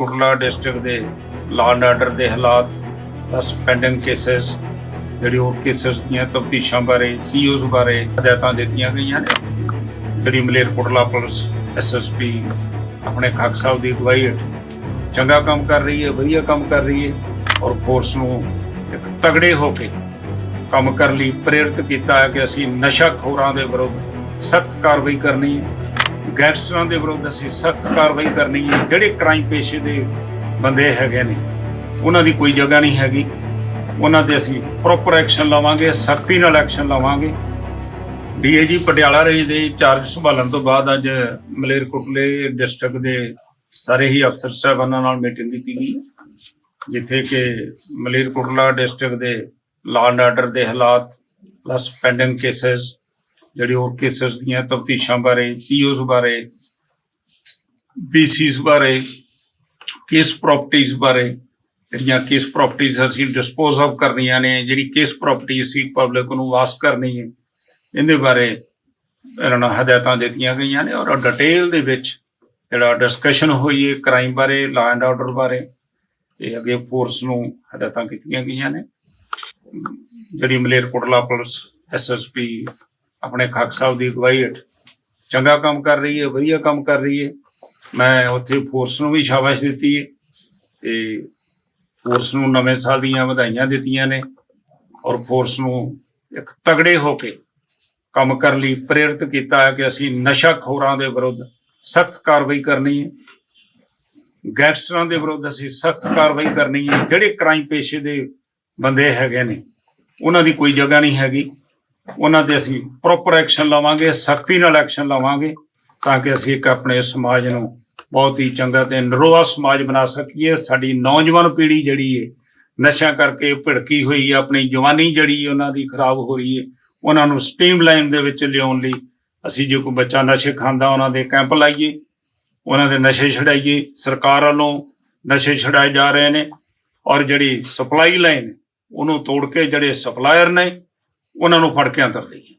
Malerkotla district ਦੇ law and order ਦੇ ਹਾਲਾਤ ਪਲੱਸ ਪੈਂਡਿੰਗ ਕੇਸਸ ਜਿਹੜੀ ਉਹ ਕੇਸਸ ਦੀਆਂ ਤਫਤੀਸ਼ਾਂ ਬਾਰੇ ਪੀਓਸ ਬਾਰੇ ਹਦਾਇਤਾਂ ਦਿੱਤੀਆਂ ਗਈਆਂ ਨੇ। ਜਿਹੜੀ ਮਲੇਰਕੋਟਲਾ ਪੁਲਿਸ ਐਸਐਸਪੀ ਆਪਣੇ ਖਾਕ ਸਾਹਿਬ ਦੀ ਅਗਵਾਈ ਹੇਠ ਚੰਗਾ ਕੰਮ ਕਰ ਰਹੀ ਹੈ, ਵਧੀਆ ਕੰਮ ਕਰ ਰਹੀ ਹੈ ਔਰ ਫੋਰਸ ਨੂੰ ਇੱਕ ਤਗੜੇ ਹੋ ਕੇ ਕੰਮ ਕਰਨ ਲਈ ਪ੍ਰੇਰਿਤ ਕੀਤਾ ਹੈ ਕਿ ਅਸੀਂ ਨਸ਼ਾ ਖੋਰਾਂ ਦੇ ਵਿਰੁੱਧ ਸਖਤ ਕਾਰਵਾਈ ਕਰਨੀ ਹੈ। ਗੈਂਗਸਟਰਾਂ ਦੇ ਵਿਰੁੱਧ ਅਸੀਂ ਸਖਤ ਕਾਰਵਾਈ ਕਰਨੀ ਹੈ। ਜਿਹੜੇ ਕ੍ਰਾਈਮ ਪੇਸ਼ੇ ਦੇ ਬੰਦੇ ਹੈਗੇ ਨੇ ਉਹਨਾਂ ਦੀ ਕੋਈ ਜਗ੍ਹਾ ਨਹੀਂ ਹੈਗੀ। ਉਹਨਾਂ ਤੇ ਅਸੀਂ ਪ੍ਰੋਪਰ ਐਕਸ਼ਨ ਲਵਾਂਗੇ ਸਖਤੀ ਨਾਲ ਐਕਸ਼ਨ ਲਵਾਂਗੇ। ਡੀਏਜੀ ਪਟਿਆਲਾ ਰੇਂਜ ਦੇ ਚਾਰਜ ਸੰਭਾਲਣ ਤੋਂ ਬਾਅਦ ਅੱਜ ਮਲੇਰਕੋਟਲੇ ਡਿਸਟ੍ਰਿਕਟ ਦੇ ਸਾਰੇ ਹੀ ਅਫਸਰ ਸਾਹਿਬਾਨਾਂ ਨਾਲ ਮੀਟਿੰਗ ਕੀਤੀ ਗਈ। ਹੈ, ਜਿੱਥੇ ਕਿ ਮਲੇਰਕੋਟਲਾ ਡਿਸਟ੍ਰਿਕਟ ਦੇ ਲਾਅ ਐਂਡ ਆਰਡਰ ਦੇ ਹਾਲਾਤ ਪਲੱਸ ਪੈਂਡਿੰਗ ਕੇਸਸ ਜਿਹੜੇ ਉਹ ਕੇਸਸ ਦੀਆਂ ਤਫਤੀਸ਼ਾਂ ਬਾਰੇ ਪੀਓਸ ਬਾਰੇ ਬੀਸੀਸ ਬਾਰੇ ਕੇਸ ਪ੍ਰਾਪਰਟੀਆਂ ਬਾਰੇ, ਜਿਹੜੀਆਂ ਕੇਸ ਪ੍ਰਾਪਰਟੀਆਂ ਅਸੀਂ ਡਿਸਪੋਜ਼ ਆਫ ਕਰਨੀਆਂ ਨੇ, ਜਿਹੜੀ ਕੇਸ ਪ੍ਰਾਪਰਟੀ ਅਸੀਂ ਪਬਲਿਕ ਨੂੰ ਵਾਸ ਕਰਨੀ ਹੈ, ਇਹਦੇ ਬਾਰੇ ਇਹਨਾਂ ਨੂੰ ਹਦਾਇਤਾਂ ਦਿੱਤੀਆਂ ਗਈਆਂ ਨੇ ਔਰ ਡਿਟੇਲ ਦੇ ਵਿੱਚ ਜਿਹੜਾ ਡਿਸਕਸ਼ਨ ਹੋਈ ਹੈ ਕ੍ਰਾਈਮ ਬਾਰੇ ਲਾਅ ਐਂਡ ਆਰਡਰ ਬਾਰੇ, ਇਹ ਅੱਗੇ ਫੋਰਸ ਨੂੰ ਹਦਾਇਤਾਂ ਕੀਤੀਆਂ ਗਈਆਂ ਨੇ। ਜਿਹੜੀ ਮਲੇਰਕੋਟਲਾ ਪੁਲਿਸ ਐਸਐਸਪੀ ਆਪਣੇ ਖਾਕ ਸਾਹਿਬ ਦੀ ਅਗਵਾਈ ਹੇਠ। ਚੰਗਾ ਕੰਮ ਕਰ ਰਹੀ ਹੈ, ਵਧੀਆ ਕੰਮ ਕਰ ਰਹੀ ਹੈ। ਮੈਂ ਉੱਥੇ ਫੋਰਸ ਨੂੰ ਵੀ ਸ਼ਾਬਾਸ਼ ਦਿੱਤੀ ਹੈ ਤੇ ਫੋਰਸ ਨੂੰ ਨਵੇਂ ਸਾਲ ਦੀਆਂ ਵਧਾਈਆਂ ਦਿੱਤੀਆਂ ਨੇ ਔਰ ਫੋਰਸ ਨੂੰ ਇੱਕ ਤਗੜੇ ਹੋ ਕੇ ਕੰਮ ਕਰਨ ਲਈ ਪ੍ਰੇਰਿਤ ਕੀਤਾ ਹੈ ਕਿ ਅਸੀਂ ਨਸ਼ਾ ਖੋਰਾਂ ਦੇ ਵਿਰੁੱਧ ਸਖਤ ਕਾਰਵਾਈ ਕਰਨੀ ਹੈ। ਗੈਂਗਸਟਰਾਂ ਦੇ ਵਿਰੁੱਧ ਅਸੀਂ ਸਖਤ ਕਾਰਵਾਈ ਕਰਨੀ ਹੈ। ਜਿਹੜੇ ਕ੍ਰਾਈਮ ਪੇਸ਼ੇ ਦੇ ਬੰਦੇ ਹੈਗੇ ਨੇ, ਉਹਨਾਂ ਦੀ ਕੋਈ ਜਗ੍ਹਾ ਨਹੀਂ ਹੈਗੀ। ਉਹਨਾਂ ਤੇ ਅਸੀਂ ਪ੍ਰੋਪਰ ਐਕਸ਼ਨ ਲਵਾਂਗੇ, ਸਖਤੀ ਨਾਲ ਐਕਸ਼ਨ ਲਵਾਂਗੇ, ਤਾਂ ਕਿ ਅਸੀਂ ਇੱਕ ਆਪਣੇ ਸਮਾਜ ਨੂੰ ਬਹੁਤ ਹੀ ਚੰਗਾ ਤੇ ਨਰੋਆ ਸਮਾਜ ਬਣਾ ਸਕੀਏ। ਸਾਡੀ ਨੌਜਵਾਨ ਪੀੜ੍ਹੀ ਜਿਹੜੀ ਹੈ ਨਸ਼ਾ ਕਰਕੇ ਭਿੜਕੀ ਹੋਈ ਹੈ ਆਪਣੀ ਜਵਾਨੀ ਜਿਹੜੀ ਉਹਨਾਂ ਦੀ ਖਰਾਬ ਹੋ ਰਹੀ ਹੈ ਉਹਨਾਂ ਨੂੰ ਸਟ੍ਰੀਮਲਾਈਨ ਦੇ ਵਿੱਚ ਲਿਆਉਣ ਲਈ ਅਸੀਂ ਜੇ ਕੋਈ ਬੱਚਾ ਨਸ਼ੇ ਖਾਂਦਾ, ਉਹਨਾਂ ਦੇ ਕੈਂਪ ਲਾਈਏ, ਉਹਨਾਂ ਦੇ ਨਸ਼ੇ ਛਡਾਈਏ। ਸਰਕਾਰ ਵੱਲੋਂ ਨਸ਼ੇ ਛਡਾਏ ਜਾ ਰਹੇ ਨੇ ਔਰ ਜਿਹੜੀ ਸਪਲਾਈ ਲਾਈਨ ਉਹਨੂੰ ਤੋੜ ਕੇ ਜਿਹੜੇ ਸਪਲਾਇਰ ਨੇ ਉਹਨਾਂ ਨੂੰ ਫੜ ਕੇ ਅੰਦਰ ਲਈਏ